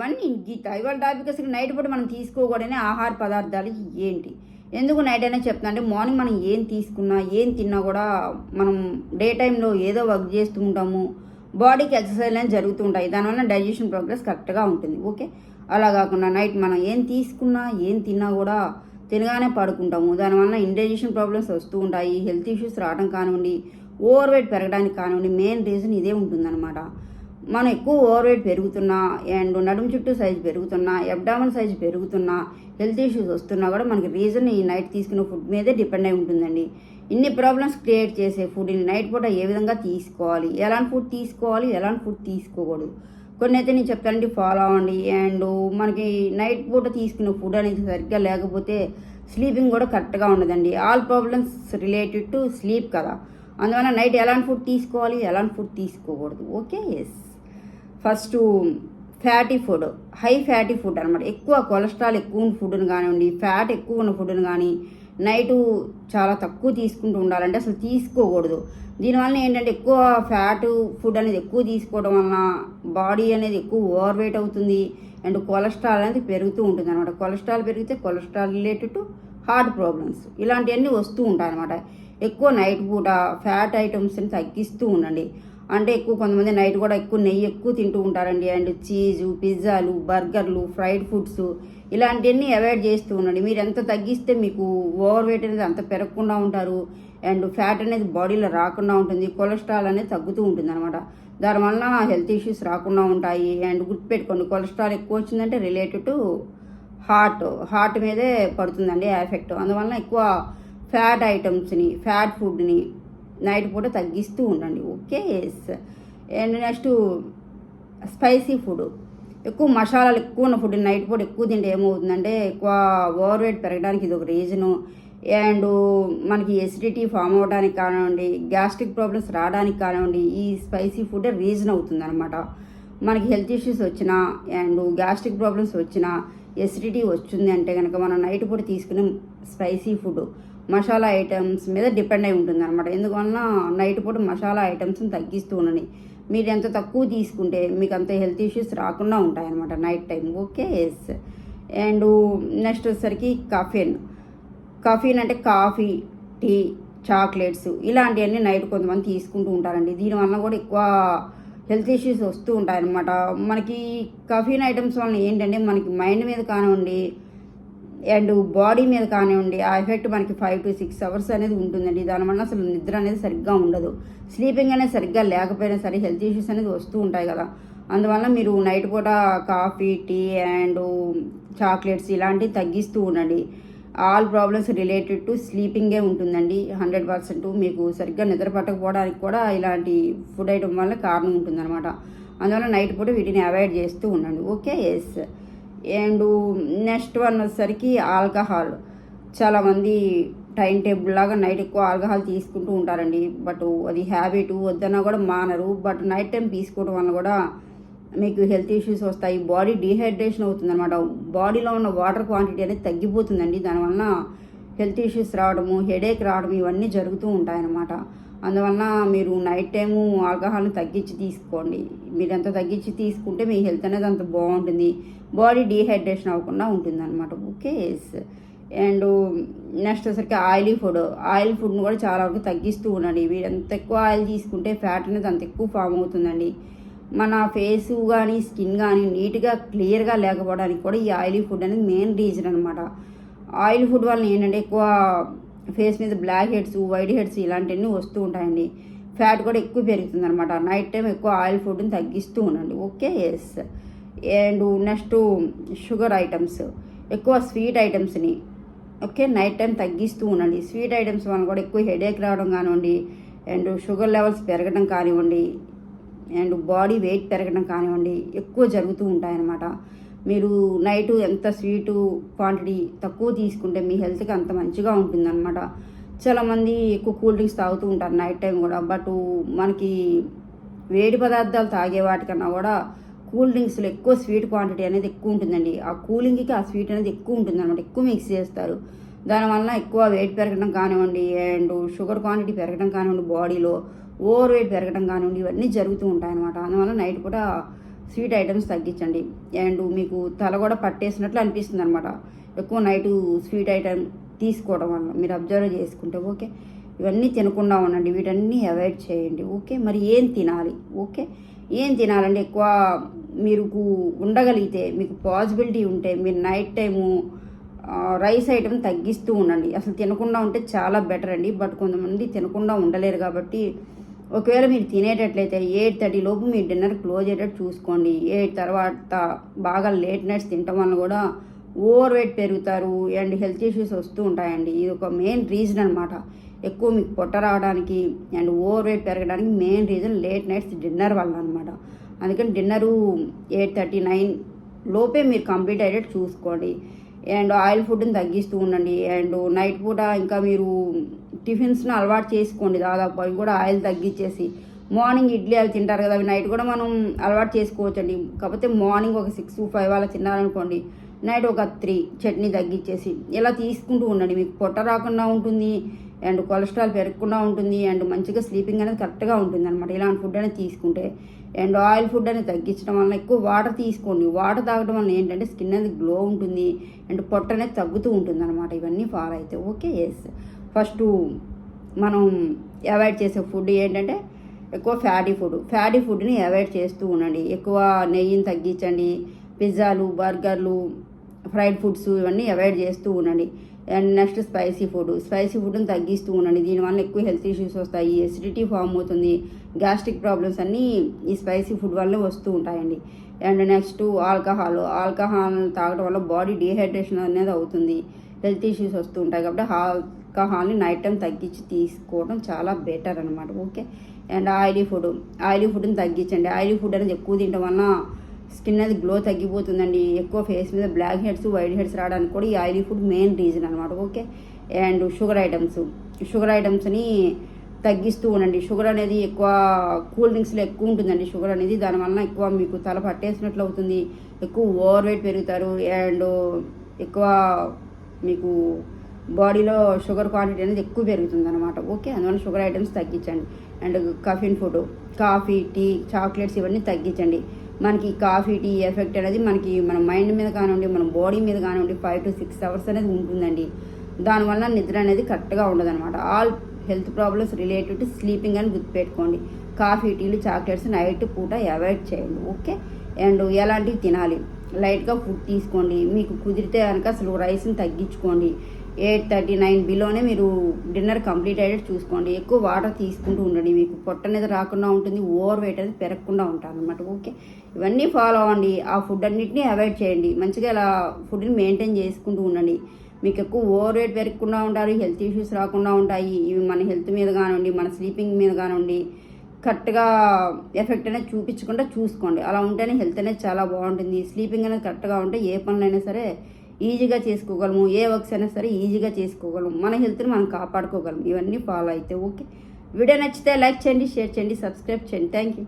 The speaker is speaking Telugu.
వన్ గీత. ఇవాళ టాపిక్ అసలు నైట్ పూట మనం తీసుకోకూడని ఆహార పదార్థాలు ఏంటి? ఎందుకు నైట్ అయినా చెప్తున్నా అంటే మార్నింగ్ మనం ఏం తీసుకున్నా ఏం తిన్నా కూడా మనం డే టైంలో ఏదో వర్క్ చేస్తూ ఉంటాము. బాడీకి ఎక్సర్సైజ్ అనేది జరుగుతూ ఉంటాయి. దానివల్ల డైజెషన్ ప్రోగ్రెస్ కరెక్ట్గా ఉంటుంది. ఓకే అలా కాకుండా నైట్ మనం ఏం తీసుకున్నా ఏం తిన్నా కూడా తినగానే పడుకుంటాము. దానివల్ల ఇండైజెషన్ ప్రాబ్లమ్స్ వస్తూ ఉంటాయి. హెల్త్ ఇష్యూస్ రావడం కానివ్వండి ఓవర్ వెయిట్ పెరగడానికి కానివ్వండి మెయిన్ రీజన్ ఇదే ఉంటుందన్నమాట. మనం ఎక్కువ ఓవర్ వెయిట్ పెరుగుతున్నా అండ్ నడుము చుట్టూ సైజు పెరుగుతున్నా ఎబ్డామన్ సైజు పెరుగుతున్నా హెల్త్ ఇష్యూస్ వస్తున్నా కూడా మనకి రీజన్ ఈ నైట్ తీసుకున్న ఫుడ్ మీదే డిపెండ్ అయి ఉంటుందండి. ఇన్ని ప్రాబ్లమ్స్ క్రియేట్ చేసే ఫుడ్ని నైట్ పూట ఏ విధంగా తీసుకోవాలి? ఎలాంటి ఫుడ్ తీసుకోవాలి? ఎలాంటి ఫుడ్ తీసుకోకూడదు? కొన్ని అయితే నేను చెప్తానండి ఫాలో అవ్వండి. అండ్ మనకి నైట్ పూట తీసుకున్న ఫుడ్ అనేది సరిగ్గా లేకపోతే స్లీపింగ్ కూడా కరెక్ట్గా ఉండదండి. All problems related to sleep కదా. అందువల్ల నైట్ ఎలాంటి ఫుడ్ తీసుకోవాలి ఎలాంటి ఫుడ్ తీసుకోకూడదు. Okay? Yes first fatty food high fatty food అనమాట ఎక్కువ కొలెస్ట్రాల్ ఎక్కువ ఉన్న ఫుడ్ని కానివ్వండి ఫ్యాట్ ఎక్కువ ఉన్న ఫుడ్ని కానీ నైటు చాలా తక్కువ తీసుకుంటూ ఉండాలంటే అసలు తీసుకోకూడదు. దీనివల్ల ఏంటంటే ఎక్కువ ఫ్యాట్ ఫుడ్ అనేది ఎక్కువ తీసుకోవడం వలన బాడీ అనేది ఎక్కువ ఓవర్ వెయిట్ అవుతుంది. అండ్ కొలెస్ట్రాల్ అనేది పెరుగుతూ ఉంటుంది అనమాట కొలెస్ట్రాల్ పెరిగితే cholesterol related to heart problems ఇలాంటివన్నీ వస్తూ ఉంటాయి అనమాట ఎక్కువ నైట్ పూట ఫ్యాట్ ఐటమ్స్ని తగ్గిస్తూ ఉండండి. అంటే ఎక్కువ కొంతమంది నైట్ కూడా ఎక్కువ నెయ్యి ఎక్కువ తింటూ ఉంటారండి. అండ్ చీజు పిజ్జాలు బర్గర్లు ఫ్రైడ్ ఫుడ్స్ ఇలాంటివన్నీ అవాయిడ్ చేస్తూ ఉండండి. మీరు ఎంత తగ్గిస్తే మీకు ఓవర్ వెయిట్ అనేది అంత పెరగకుండా ఉంటారు. అండ్ ఫ్యాట్ అనేది బాడీలో రాకుండా ఉంటుంది. కొలెస్ట్రాల్ అనేది తగ్గుతూ ఉంటుంది అనమాట దానివల్ల హెల్త్ ఇష్యూస్ రాకుండా ఉంటాయి. అండ్ గుర్తుపెట్టుకోండి కొలెస్ట్రాల్ ఎక్కువ వచ్చిందంటే రిలేటెడ్ టు హార్ట్ హార్ట్ మీదే పడుతుందండి ఎఫెక్ట్. అందువలన ఎక్కువ ఫ్యాట్ ఐటమ్స్ని ఫ్యాట్ ఫుడ్ని నైట్ పూట తగ్గిస్తూ ఉండండి. Okay yes. And next spicy food. ఎక్కువ మసాలాలు ఎక్కువ ఉన్న ఫుడ్ నైట్ పూట ఎక్కువ తింటే ఏమవుతుందంటే ఎక్కువ ఓవర్ వెయిట్ పెరగడానికి ఇది ఒక రీజను. అండ్ మనకి ఎసిడిటీ ఫామ్ అవ్వడానికి కానివ్వండి గ్యాస్ట్రిక్ ప్రాబ్లమ్స్ రావడానికి కానివ్వండి ఈ స్పైసీ ఫుడ్ రీజన్ అవుతుంది అనమాట మనకి హెల్త్ ఇష్యూస్ వచ్చినా అండ్ గ్యాస్ట్రిక్ ప్రాబ్లమ్స్ వచ్చినా ఎసిడిటీ వచ్చింది అంటే కనుక మనం నైట్ పూట తీసుకునే స్పైసీ ఫుడ్ మసాలా ఐటమ్స్ మీద డిపెండ్ అయి ఉంటుంది అనమాట ఎందువలన నైట్ పూట మసాలా ఐటమ్స్ని తగ్గిస్తూ ఉండని మీరు ఎంత తక్కువ తీసుకుంటే మీకు అంత హెల్త్ ఇష్యూస్ రాకుండా ఉంటాయన్నమాట night time okay yes and next వచ్చేసరికి కఫెన్ కఫీన్ అంటే కాఫీ టీ చాక్లెట్స్ ఇలాంటివన్నీ నైట్ కొంతమంది తీసుకుంటూ ఉంటారండి. దీనివల్ల కూడా ఎక్కువ హెల్త్ ఇష్యూస్ వస్తూ ఉంటాయన్నమాట. మనకి కఫీన్ ఐటమ్స్ వలన ఏంటంటే మనకి మైండ్ మీద కానివ్వండి అండ్ బాడీ మీద కానివ్వండి ఆ ఎఫెక్ట్ మనకి ఫైవ్ టు సిక్స్ అవర్స్ అనేది ఉంటుందండి. దానివల్ల అసలు నిద్ర అనేది సరిగ్గా ఉండదు. స్లీపింగ్ అనేది సరిగ్గా లేకపోయినా సరే హెల్త్ ఇష్యూస్ అనేది వస్తూ ఉంటాయి కదా. అందువల్ల మీరు నైట్ పూట కాఫీ టీ అండ్ చాక్లెట్స్ ఇలాంటివి తగ్గిస్తూ ఉండండి. ఆల్ ప్రాబ్లమ్స్ రిలేటెడ్ టు స్లీపింగే ఉంటుందండి. హండ్రెడ్ పర్సెంట్ మీకు సరిగ్గా నిద్ర పట్టకపోవడానికి కూడా ఇలాంటి ఫుడ్ ఐటమ్ వల్ల కారణం ఉంటుందన్నమాట. అందువల్ల నైట్ పూట వీటిని అవాయిడ్ చేస్తూ ఉండండి. Okay? Yes and next one వచ్చేసరికి ఆల్కహాల్. చాలామంది టైం టేబుల్ లాగా నైట్ ఎక్కువ ఆల్కహాల్ తీసుకుంటూ ఉంటారండి. బట్ అది హ్యాబిట్ వద్దన్నా కూడా మానరు. బట్ నైట్ టైం తీసుకోవడం వల్ల కూడా మీకు హెల్త్ ఇష్యూస్ వస్తాయి బాడీ డీహైడ్రేషన్ అవుతుంది అనమాట బాడీలో ఉన్న వాటర్ క్వాంటిటీ అనేది తగ్గిపోతుందండి. దానివల్ల హెల్త్ ఇష్యూస్ రావడము హెడేక్ రావడం ఇవన్నీ జరుగుతూ ఉంటాయన్నమాట. అందువలన మీరు నైట్ టైము ఆల్కహాల్ని తగ్గించి తీసుకోండి. మీరు ఎంత తగ్గించి తీసుకుంటే మీ హెల్త్ అనేది అంత బాగుంటుంది. బాడీ డీహైడ్రేషన్ అవ్వకుండా ఉంటుంది అనమాట ఓకే అండ్ నెక్స్ట్ వచ్చరికి ఆయిలీ ఫుడ్. ఆయిల్ ఫుడ్ని కూడా చాలా వరకు తగ్గిస్తూ ఉండండి. మీరు ఎంత ఎక్కువ ఆయిల్ తీసుకుంటే ఫ్యాట్ అనేది అంత ఎక్కువ ఫామ్ అవుతుందండి. మన ఫేస్ కానీ స్కిన్ కానీ నీట్గా క్లియర్గా లేకపోవడానికి కూడా ఈ ఆయిలీ ఫుడ్ అనేది మెయిన్ రీజన్ అనమాట ఆయిల్ ఫుడ్ వల్ల ఏంటంటే ఎక్కువ ఫేస్ మీద బ్లాక్ హెడ్స్ వైట్ హెడ్స్ ఇలాంటివన్నీ వస్తూ ఉంటాయండి. ఫ్యాట్ కూడా ఎక్కువ పెరుగుతుంది అనమాట నైట్ టైం ఎక్కువ ఆయిల్ ఫుడ్ని తగ్గిస్తూ ఉండండి. Okay yes. And next sugar items. ఎక్కువ స్వీట్ ఐటమ్స్ని ఓకే నైట్ టైం తగ్గిస్తూ ఉండండి. స్వీట్ ఐటమ్స్ వల్ల కూడా ఎక్కువ హెడేక్ రావడం కానివ్వండి అండ్ షుగర్ లెవెల్స్ పెరగడం కానివ్వండి అండ్ బాడీ వెయిట్ పెరగడం కానివ్వండి ఎక్కువ జరుగుతూ ఉంటాయన్నమాట. మీరు నైట్ ఎంత స్వీటు క్వాంటిటీ తక్కువ తీసుకుంటే మీ హెల్త్కి అంత మంచిగా ఉంటుందన్నమాట. చాలామంది ఎక్కువ కూల్ డ్రింక్స్ తాగుతూ ఉంటారు నైట్ టైం కూడా బట్ మనకి వేడి పదార్థాలు తాగే వాటికన్నా కూడా కూల్ డ్రింక్స్లో ఎక్కువ స్వీట్ క్వాంటిటీ అనేది ఎక్కువ ఉంటుందండి. ఆ కూలింగ్కి ఆ స్వీట్ అనేది ఎక్కువ ఉంటుందన్నమాట ఎక్కువ మిక్స్ చేస్తారు. దానివల్ల ఎక్కువ వెయిట్ పెరగడం కానివ్వండి అండ్ షుగర్ క్వాంటిటీ పెరగడం కానివ్వండి బాడీలో ఓవర్ వెయిట్ పెరగడం కానివ్వండి ఇవన్నీ జరుగుతూ ఉంటాయి అనమాట అందువల్ల నైట్ పూట స్వీట్ ఐటమ్స్ తగ్గించండి. అండ్ మీకు తల కూడా పట్టేసినట్లు అనిపిస్తుంది అనమాట ఎక్కువ నైట్ స్వీట్ ఐటమ్ తీసుకోవడం వల్ల మీరు అబ్జర్వ్ చేసుకుంటే ఓకే. ఇవన్నీ తినకుండా ఉండండి. వీటన్నీ అవాయిడ్ చేయండి. ఓకే. మరి ఏం తినాలి? ఓకే. ఏం తినాలంటే ఎక్కువ మీరు ఉండగలిగితే మీకు పాసిబిలిటీ ఉంటే మీరు నైట్ టైము రైస్ ఐటమ్ తగ్గిస్తూ ఉండండి. అసలు తినకుండా ఉంటే చాలా బెటర్ అండి. బట్ కొంతమంది తినకుండా ఉండలేరు కాబట్టి ఒకవేళ మీరు తినేటట్లయితే ఎయిట్ థర్టీ లోపు మీ డిన్నర్ క్లోజ్ అయ్యేటట్టు చూసుకోండి. ఎయిట్ తర్వాత బాగా లేట్ నైట్స్ తినటం వల్ల కూడా ఓవర్ వెయిట్ పెరుగుతారు అండ్ హెల్త్ ఇష్యూస్ వస్తూ ఉంటాయండి. ఇది ఒక మెయిన్ రీజన్ అనమాట ఎక్కువ మీకు పొట్ట రావడానికి అండ్ ఓవర్ వెయిట్ పెరగడానికి main reason late nights dinner వల్ల అనమాట అందుకని డిన్నరు ఎయిట్ థర్టీ నైన్ లోపే మీరు కంప్లీట్ అయ్యేటట్టు చూసుకోండి. అండ్ ఆయిల్ ఫుడ్ని తగ్గిస్తూ ఉండండి. అండ్ నైట్ పూట ఇంకా మీరు టిఫిన్స్ని అలవాటు చేసుకోండి దాదాపు. అవి కూడా ఆయిల్ తగ్గించేసి మార్నింగ్ ఇడ్లీ అవి తింటారు కదా అవి నైట్ కూడా మనం అలవాటు చేసుకోవచ్చండి. కాకపోతే మార్నింగ్ ఒక సిక్స్ ఫైవ్ అలా తిన్నారనుకోండి నైట్ ఒక త్రీ చట్నీ తగ్గించేసి ఇలా తీసుకుంటూ ఉండండి. మీకు పొట్ట రాకుండా ఉంటుంది అండ్ కొలెస్ట్రాల్ పెరగకుండా ఉంటుంది అండ్ మంచిగా స్లీపింగ్ అనేది కరెక్ట్గా ఉంటుంది అనమాట ఇలాంటి ఫుడ్ అనేది తీసుకుంటే అండ్ ఆయిల్ ఫుడ్ అనేది తగ్గించడం వలన ఎక్కువ వాటర్ తీసుకోండి. వాటర్ తాగడం వలన ఏంటంటే స్కిన్ అనేది గ్లో ఉంటుంది అండ్ పొట్ట అనేది తగ్గుతూ ఉంటుంది అనమాట ఇవన్నీ ఫాలో అయితే ఓకే ఎస్ ఫస్ట్ మనం అవాయిడ్ చేసే ఫుడ్ ఏంటంటే ఎక్కువ ఫ్యాటీ ఫుడ్. ఫ్యాటీ ఫుడ్ని అవాయిడ్ చేస్తూ ఉండండి. ఎక్కువ నెయ్యిని తగ్గించండి. పిజ్జాలు బర్గర్లు ఫ్రైడ్ ఫుడ్స్ ఇవన్నీ అవాయిడ్ చేస్తూ ఉండండి. And next spicy food. Spicy ఫుడ్ని తగ్గిస్తూ ఉండండి. దీనివల్ల ఎక్కువ హెల్త్ ఇష్యూస్ వస్తాయి ఎసిడిటీ ఫామ్ అవుతుంది గ్యాస్ట్రిక్ ప్రాబ్లమ్స్ అన్నీ ఈ స్పైసీ ఫుడ్ వల్ల వస్తూ ఉంటాయండి. And next alcohol. ఆల్కహాల్ తాగడం వల్ల బాడీ డీహైడ్రేషన్ అనేది అవుతుంది. హెల్త్ ఇష్యూస్ వస్తూ ఉంటాయి కాబట్టి ఆల్కహాల్ని నైట్ టైం తగ్గించి తీసుకోవడం చాలా బెటర్ అనమాట okay? And oily food. Oily ఫుడ్ని తగ్గించండి. ఆయిలీ ఫుడ్ అనేది ఎక్కువ తినడం వల్ల స్కిన్ అనేది గ్లో తగ్గిపోతుందండి. ఎక్కువ ఫేస్ మీద బ్లాక్ హెడ్స్ వైట్ హెడ్స్ రావడానికి కూడా ఈ ఆయిలీ ఫుడ్ మెయిన్ రీజన్ అనమాట okay? And sugar items. Sugar ఐటమ్స్ని తగ్గిస్తూ ఉండండి. షుగర్ అనేది ఎక్కువ కూల్ డ్రింక్స్లో ఎక్కువ ఉంటుందండి షుగర్ అనేది. దానివల్ల ఎక్కువ మీకు తల పట్టేసినట్లు అవుతుంది. ఎక్కువ ఓవర్ వెయిట్ పెరుగుతారు. అండ్ ఎక్కువ మీకు బాడీలో షుగర్ క్వాంటిటీ అనేది ఎక్కువ పెరుగుతుంది అనమాట ఓకే? అందువల్ల షుగర్ ఐటమ్స్ తగ్గించండి. And caffeine food coffee tea chocolates ఇవన్నీ తగ్గించండి. మనకి కాఫీ టీ ఎఫెక్ట్ అనేది మనకి మన మైండ్ మీద కానివ్వండి మన బాడీ మీద కానివ్వండి ఫైవ్ టు సిక్స్ అవర్స్ అనేది ఉంటుందండి. దానివల్ల నిద్ర అనేది కరెక్ట్గా ఉండదన్నమాట. All health problems related to sleeping అని గుర్తుపెట్టుకోండి. కాఫీ టీలు చాక్లెట్స్ నైట్ పూట అవాయిడ్ చేయండి. ఓకే? అండ్ ఎలాంటివి తినాలి? లైట్గా ఫుడ్ తీసుకోండి. మీకు కుదిరితే కనుక అసలు రైస్ని తగ్గించుకోండి. ఎయిట్ థర్టీ నైన్ బిలోనే మీరు డిన్నర్ కంప్లీట్ అయ్యేటట్టు చూసుకోండి. ఎక్కువ వాటర్ తీసుకుంటూ ఉండండి మీకు. పొట్ట అనేది రాకుండా ఉంటుంది ఓవర్ వెయిట్ అనేది పెరగకుండా ఉంటారు అనమాట ఓకే? ఇవన్నీ ఫాలో అవ్వండి. ఆ ఫుడ్ అన్నింటినీ అవాయిడ్ చేయండి. మంచిగా ఇలా ఫుడ్ని మెయింటైన్ చేసుకుంటూ ఉండండి. మీకు ఎక్కువ ఓవర్ వెయిట్ పెరగకుండా ఉంటారు హెల్త్ ఇష్యూస్ రాకుండా ఉంటాయి. ఇవి మన హెల్త్ మీద కానివ్వండి మన స్లీపింగ్ మీద కానివ్వండి కరెక్ట్గా ఎఫెక్ట్ అనేది చూపించకుండా చూసుకోండి. అలా ఉంటేనే హెల్త్ అనేది చాలా బాగుంటుంది. స్లీపింగ్ అనేది కరెక్ట్గా ఉంటే ఏ పనులైనా సరే ఈజీగా చేసుకోగలము ఏ వర్క్స్ అయినా సరే ఈజీగా చేసుకోగలము. మన హెల్త్ని మనం కాపాడుకోగలము. ఇవన్నీ ఫాలో అయితే ఓకే. వీడియో నచ్చితే లైక్ చేయండి షేర్ చేయండి సబ్స్క్రైబ్ చేయండి. Thank you